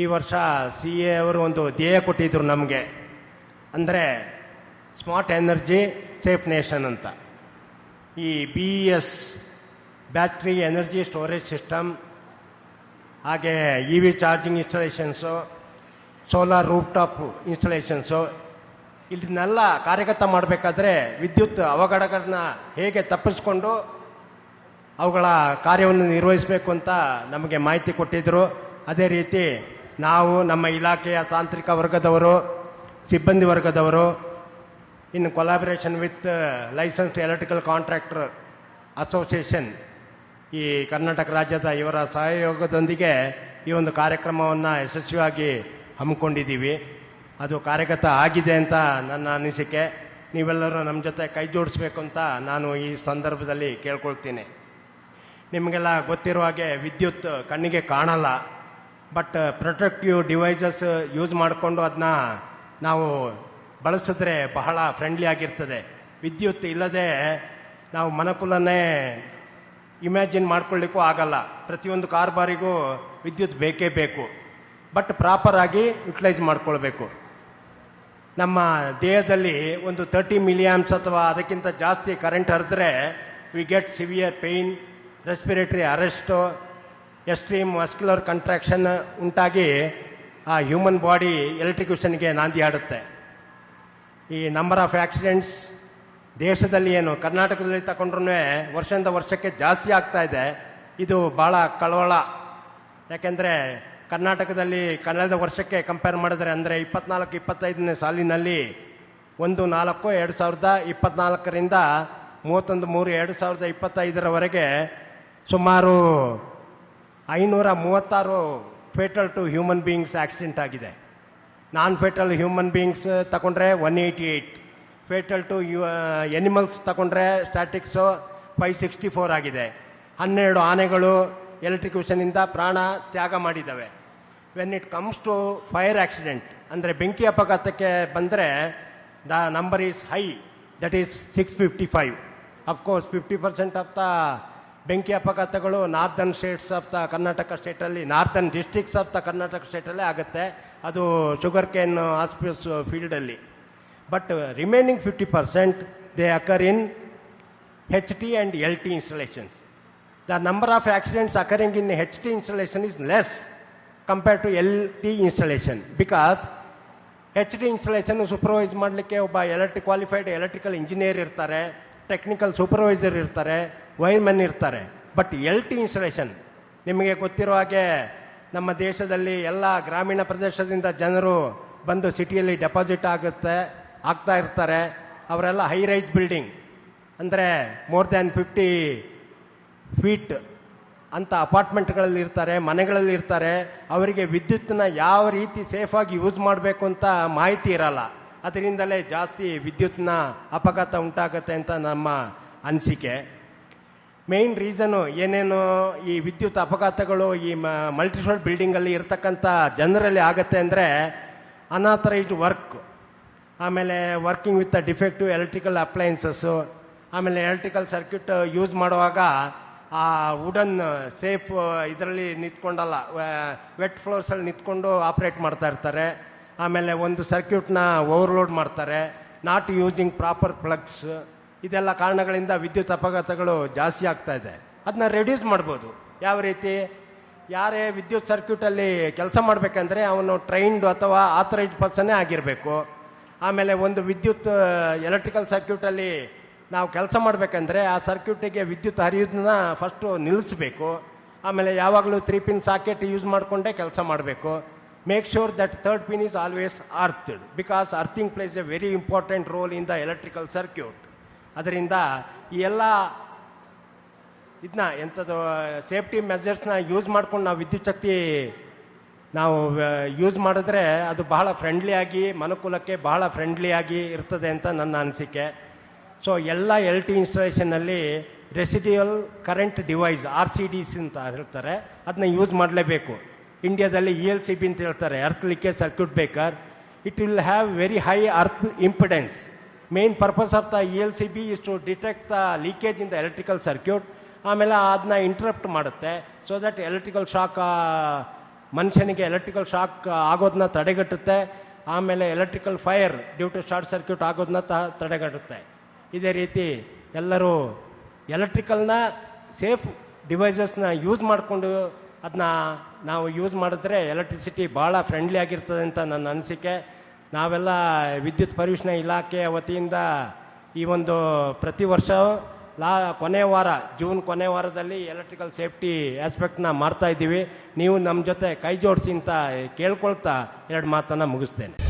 ಈ ವರ್ಷ C A ಅವರು ಒಂದು ಧ್ಯೇಯ ಕೊಟ್ಟಿದ್ರು ನಮಗೆ. ಅಂದರೆ ಸ್ಮಾರ್ಟ್ ಎನರ್ಜಿ, ಸೇಫ್ ನೇಷನ್ ಅಂತ. ಈ B S battery, energy storage system, ಹಾಗೆ E V charging installations, solar roof top installations ಇದನ್ನೆಲ್ಲ ಕಾರ್ಯಗತ ಮಾಡಬೇಕಾದ್ರೆ ವಿದ್ಯುತ್ ಅವಘಡಗಳನ್ನ ಹೇಗೆ ತಪ್ಪಿಸ್ಕೊಂಡು ಅವುಗಳ ಕಾರ್ಯವನ್ನು ನಿರ್ವಹಿಸಬೇಕು ಅಂತ ನಮಗೆ ಮಾಹಿತಿ ಕೊಟ್ಟಿದ್ದರು ಅದೇ ರೀತಿ ನಾವು ನಮ್ಮ ಇಲಾಖೆಯ ತಾಂತ್ರಿಕ ವರ್ಗದವರು, ಸಿಬ್ಬಂದಿ ವರ್ಗದವರು in collaboration with licensed electrical contractor association ಈ ಕರ್ನಾಟಕ ರಾಜ್ಯದ ಇವರ ಸಹಯೋಗದೊಂದಿಗೆ ಈ ಒಂದು ಕಾರ್ಯಕ್ರಮವನ್ನು ಯಶಸ್ವಿಯಾಗಿ ಹಮ್ಮಿಕೊಂಡಿದ್ದೀವಿ. ಅದು ಕಾರ್ಯಗತ ಆಗಿದೆ ಅಂತ ನನ್ನ ಅನಿಸಿಕೆ. ನೀವೆಲ್ಲರೂ ನಮ್ಮ ಜೊತೆ ಕೈ ಜೋಡಿಸ್ಬೇಕು ಅಂತ ನಾನು ಈ ಸಂದರ್ಭದಲ್ಲಿ ಕೇಳ್ಕೊಳ್ತೀನಿ. ನಿಮಗೆಲ್ಲ ಗೊತ್ತಿರುವ ಹಾಗೆ ವಿದ್ಯುತ್ ಕಣ್ಣಿಗೆ ಕಾಣಲ್ಲ. ಬಟ್ ಪ್ರೊಟೆಕ್ಟಿವ್ ಡಿವೈಸಸ್ ಯೂಸ್ ಮಾಡಿಕೊಂಡು ಅದನ್ನ ನಾವು ಬಳಸಿದ್ರೆ ಬಹಳ ಫ್ರೆಂಡ್ಲಿ ಆಗಿರ್ತದೆ. ವಿದ್ಯುತ್ ಇಲ್ಲದೆ ನಾವು ಮನಕುಲನ್ನೇ ಇಮ್ಯಾಜಿನ್ ಮಾಡ್ಕೊಳ್ಳಿಕ್ಕೂ ಆಗಲ್ಲ. ಪ್ರತಿಯೊಂದು ಕಾರ್ಬಾರಿಗೂ ವಿದ್ಯುತ್ ಬೇಕೇ ಬೇಕು. ಬಟ್ ಪ್ರಾಪರ್ ಆಗಿ ಯುಟಿಲೈಸ್ ಮಾಡ್ಕೊಳ್ಬೇಕು. ನಮ್ಮ ದೇಹದಲ್ಲಿ ಒಂದು ತರ್ಟಿ ಮಿಲಿಯಾಮ್ಸ್ ಅಥವಾ ಅದಕ್ಕಿಂತ ಜಾಸ್ತಿ current ಹರಿದ್ರೆ we get severe pain respiratory arrest extreme muscular contraction ಉಂಟಾಗಿ ಆ ಹ್ಯೂಮನ್ ಬಾಡಿ ಎಲೆಕ್ಟ್ರಿಕ್ಯೂಷನ್ಗೆ ನಾಂದಿ ಆಡುತ್ತೆ ಈ ನಂಬರ್ ಆಫ್ ಆಕ್ಸಿಡೆಂಟ್ಸ್ ದೇಶದಲ್ಲಿ ಏನು, ಕರ್ನಾಟಕದಲ್ಲಿ ತಗೊಂಡ್ರೂ ವರ್ಷದಿಂದ ವರ್ಷಕ್ಕೆ ಜಾಸ್ತಿ ಆಗ್ತಾ ಇದೆ. ಇದು ಭಾಳ ಕಳವಳ. ಯಾಕೆಂದರೆ ಕರ್ನಾಟಕದಲ್ಲಿ ಕಳೆದ ವರ್ಷಕ್ಕೆ ಕಂಪೇರ್ ಮಾಡಿದ್ರೆ ಅಂದರೆ ಇಪ್ಪತ್ನಾಲ್ಕು, ಇಪ್ಪತ್ತೈದನೇ ಸಾಲಿನಲ್ಲಿ ಒಂದು, ನಾಲ್ಕು, ಎರಡು ಸಾವಿರದ ಇಪ್ಪತ್ನಾಲ್ಕರಿಂದ ಮೂವತ್ತೊಂದು, ಮೂರು, ಎರಡು ಸಾವಿರದ ಇಪ್ಪತ್ತೈದರವರೆಗೆ ಸುಮಾರು ಐನೂರ ಮೂವತ್ತಾರು fatal to human beings accident ಆಗಿದೆ. ನಾನ್ ಫೇಟಲ್ ಹ್ಯೂಮನ್ ಬೀಯಿಂಗ್ಸ್ ತಗೊಂಡ್ರೆ one eighty eight, fatal to you animals ತಗೊಂಡ್ರೆ ಸ್ಟ್ಯಾಟಿಕ್ಸು ಫೈವ್ ಸಿಕ್ಸ್ಟಿ ಫೋರ್ ಆಗಿದೆ. ಹನ್ನೆರಡು ಆನೆಗಳು ಎಲೆಕ್ಟ್ರಿಕ್ಯೂಷನಿಂದ ಪ್ರಾಣ ತ್ಯಾಗ ಮಾಡಿದ್ದಾವೆ when it comes to fire accident ಅಂದರೆ ಬೆಂಕಿ ಅಪಘಾತಕ್ಕೆ ಬಂದರೆ the number is high that is six fifty five of course fifty percent of the ಬೆಂಕಿ ಅಪಘಾತಗಳು northern states of the Karnataka ಸ್ಟೇಟಲ್ಲಿ northern districts of the Karnataka ಸ್ಟೇಟಲ್ಲೇ ಆಗುತ್ತೆ. ಅದು sugar cane ಆಸ್ಪಿಸ್ ಫೀಲ್ಡಲ್ಲಿ. But remaining fifty percent, they occur in H T and L T installations the number of accidents occurring in H T installation is less compare to L T installation because H D installation supervise ಮಾಡಲಿಕ್ಕೆ ಒಬ್ಬ electric qualified electrical engineer ಇರ್ತಾರೆ technical supervisor ಇರ್ತಾರೆ. Wiremen ಇರ್ತಾರೆ. But L T installation, ನಿಮಗೆ ಗೊತ್ತಿರೋ ಹಾಗೆ ನಮ್ಮ ದೇಶದಲ್ಲಿ ಎಲ್ಲ ಗ್ರಾಮೀಣ ಪ್ರದೇಶದಿಂದ ಜನರು ಬಂದು ಸಿಟಿಯಲ್ಲಿ ಡೆಪಾಸಿಟ್ ಆಗುತ್ತೆ, ಆಗ್ತಾ ಇರ್ತಾರೆ. ಅವರೆಲ್ಲ ಹೈ ರೈಸ್ ಬಿಲ್ಡಿಂಗ್, ಅಂದರೆ ಮೋರ್ ದ್ಯಾನ್ ಫಿಫ್ಟಿ ಫೀಟ್ ಅಂತ ಅಪಾರ್ಟ್ಮೆಂಟ್ಗಳಲ್ಲಿ ಇರ್ತಾರೆ, ಮನೆಗಳಲ್ಲಿ ಇರ್ತಾರೆ. ಅವರಿಗೆ ವಿದ್ಯುತ್ತನ್ನ ಯಾವ ರೀತಿ ಸೇಫಾಗಿ ಯೂಸ್ ಮಾಡಬೇಕು ಅಂತ ಮಾಹಿತಿ ಇರಲ್ಲ. ಅದರಿಂದಲೇ ಜಾಸ್ತಿ ವಿದ್ಯುತ್ನ ಅಪಘಾತ ಉಂಟಾಗುತ್ತೆ ಅಂತ ನಮ್ಮ ಅನಿಸಿಕೆ. ಮೇನ್ ರೀಸನು ಏನೇನು ಈ ವಿದ್ಯುತ್ ಅಪಘಾತಗಳು ಈ ಮಲ್ಟಿಸ್ಟೋರ್ ಬಿಲ್ಡಿಂಗಲ್ಲಿ ಇರ್ತಕ್ಕಂಥ ಜನರಲ್ಲಿ ಆಗುತ್ತೆ ಅಂದರೆ ಅನಾಥರೈಸ್ಡ್ ವರ್ಕ್ ಆಮೇಲೆ working with defective electrical appliances ಆಮೇಲೆ ಎಲೆಕ್ಟ್ರಿಕಲ್ ಸರ್ಕ್ಯೂಟ್ ಯೂಸ್ ಮಾಡುವಾಗ ಆ ವುಡನ್ ಸೇಫ್ ಇದರಲ್ಲಿ ನಿಂತ್ಕೊಂಡಲ್ಲ ವೆಟ್ ಫ್ಲೋರ್ಸಲ್ಲಿ ನಿಂತ್ಕೊಂಡು ಆಪ್ರೇಟ್ ಮಾಡ್ತಾ ಇರ್ತಾರೆ. ಆಮೇಲೆ ಒಂದು ಸರ್ಕ್ಯೂಟ್ನ ಓವರ್ಲೋಡ್ ಮಾಡ್ತಾರೆ. ನಾಟ್ ಯೂಸಿಂಗ್ ಪ್ರಾಪರ್ ಪ್ಲಗ್ಸ್ ಇದೆಲ್ಲ ಕಾರಣಗಳಿಂದ ವಿದ್ಯುತ್ ಅಪಘಾತಗಳು ಜಾಸ್ತಿ ಆಗ್ತಾ ಇದೆ. ಅದನ್ನ ರೆಡ್ಯೂಸ್ ಮಾಡ್ಬೋದು. ಯಾವ ರೀತಿ? ಯಾರೇ ವಿದ್ಯುತ್ ಸರ್ಕ್ಯೂಟಲ್ಲಿ ಕೆಲಸ ಮಾಡಬೇಕಂದ್ರೆ ಅವನು ಟ್ರೈನ್ಡ್ ಅಥವಾ ಆಥರೈಸ್ಡ್ ಪರ್ಸನ್ನೇ ಆಗಿರಬೇಕು. ಆಮೇಲೆ ಒಂದು ವಿದ್ಯುತ್ ಎಲೆಕ್ಟ್ರಿಕಲ್ ಸರ್ಕ್ಯೂಟಲ್ಲಿ ನಾವು ಕೆಲಸ ಮಾಡಬೇಕಂದ್ರೆ ಆ ಸರ್ಕ್ಯೂಟಿಗೆ ವಿದ್ಯುತ್ ಹರಿಯೋದನ್ನ ಫಸ್ಟು ನಿಲ್ಲಿಸಬೇಕು. ಆಮೇಲೆ ಯಾವಾಗಲೂ ತ್ರೀ ಪಿನ್ ಸಾಕೆಟ್ ಯೂಸ್ ಮಾಡಿಕೊಂಡೇ ಕೆಲಸ ಮಾಡಬೇಕು. Make sure that third pin is always earthed because earthing plays a very important role in the electrical circuit ಅದರಿಂದ ಈ ಎಲ್ಲ ಇದನ್ನ ಎಂಥದ್ದು ಸೇಫ್ಟಿ ಮೆಜರ್ಸ್ನ ಯೂಸ್ ಮಾಡ್ಕೊಂಡು ನಾವು ವಿದ್ಯುತ್ ಶಕ್ತಿ ನಾವು ಯೂಸ್ ಮಾಡಿದ್ರೆ ಅದು ಬಹಳ ಫ್ರೆಂಡ್ಲಿಯಾಗಿ ಮನುಕುಲಕ್ಕೆ ಬಹಳ ಫ್ರೆಂಡ್ಲಿಯಾಗಿ ಇರ್ತದೆ ಅಂತ ನನ್ನ ಅನಿಸಿಕೆ. ಸೊ ಎಲ್ಲ L T ಇನ್ಸ್ಟಾಲೇಷನ್ನಲ್ಲಿ residual current device R C Ds ಅಂತ ಹೇಳ್ತಾರೆ ಅದನ್ನ ಯೂಸ್ ಮಾಡಲೇಬೇಕು. ಇಂಡಿಯಾದಲ್ಲಿ ಇ ಎಲ್ ಸಿ ಬಿ ಅಂತ ಹೇಳ್ತಾರೆ earth leakage circuit breaker it will have very high earth impedance main purpose of the E L C B is to detect the leakage in the electrical circuit ಆಮೇಲೆ ಅದನ್ನ interrupt ಮಾಡುತ್ತೆ. So that electrical shock ಮನುಷ್ಯನಿಗೆ electrical shock ಆಗೋದನ್ನ ತಡೆಗಟ್ಟುತ್ತೆ. ಆಮೇಲೆ electrical fire due to short circuit ಆಗೋದನ್ನ ತ- ತಡೆಗಟ್ಟುತ್ತೆ. ಇದೇ ರೀತಿ ಎಲ್ಲರೂ ಎಲೆಕ್ಟ್ರಿಕಲ್ನ ಸೇಫ್ ಡಿವೈಸಸ್ನ ಯೂಸ್ ಮಾಡಿಕೊಂಡು ಅದನ್ನ ನಾವು ಯೂಸ್ ಮಾಡಿದ್ರೆ ಎಲೆಕ್ಟ್ರಿಸಿಟಿ ಭಾಳ ಫ್ರೆಂಡ್ಲಿ ಆಗಿರ್ತದೆ ಅಂತ ನನ್ನ ಅನಿಸಿಕೆ. ನಾವೆಲ್ಲ ವಿದ್ಯುತ್ ಪರಿವೇಶನ ಇಲಾಖೆಯ ವತಿಯಿಂದ ಈ ಒಂದು ಪ್ರತಿ ವರ್ಷ ಲಾ ಕೊನೆ ವಾರ, ಜೂನ್ ಕೊನೆ ವಾರದಲ್ಲಿ ಎಲೆಕ್ಟ್ರಿಕಲ್ ಸೇಫ್ಟಿ ಆಸ್ಪೆಕ್ಟ್ನ ಮಾಡ್ತಾ ಇದ್ದೀವಿ. ನೀವು ನಮ್ಮ ಜೊತೆ ಕೈ ಜೋಡಿಸಿ ಅಂತ ಕೇಳ್ಕೊಳ್ತಾ ಎರಡು ಮಾತನ್ನು ಮುಗಿಸ್ತೇನೆ.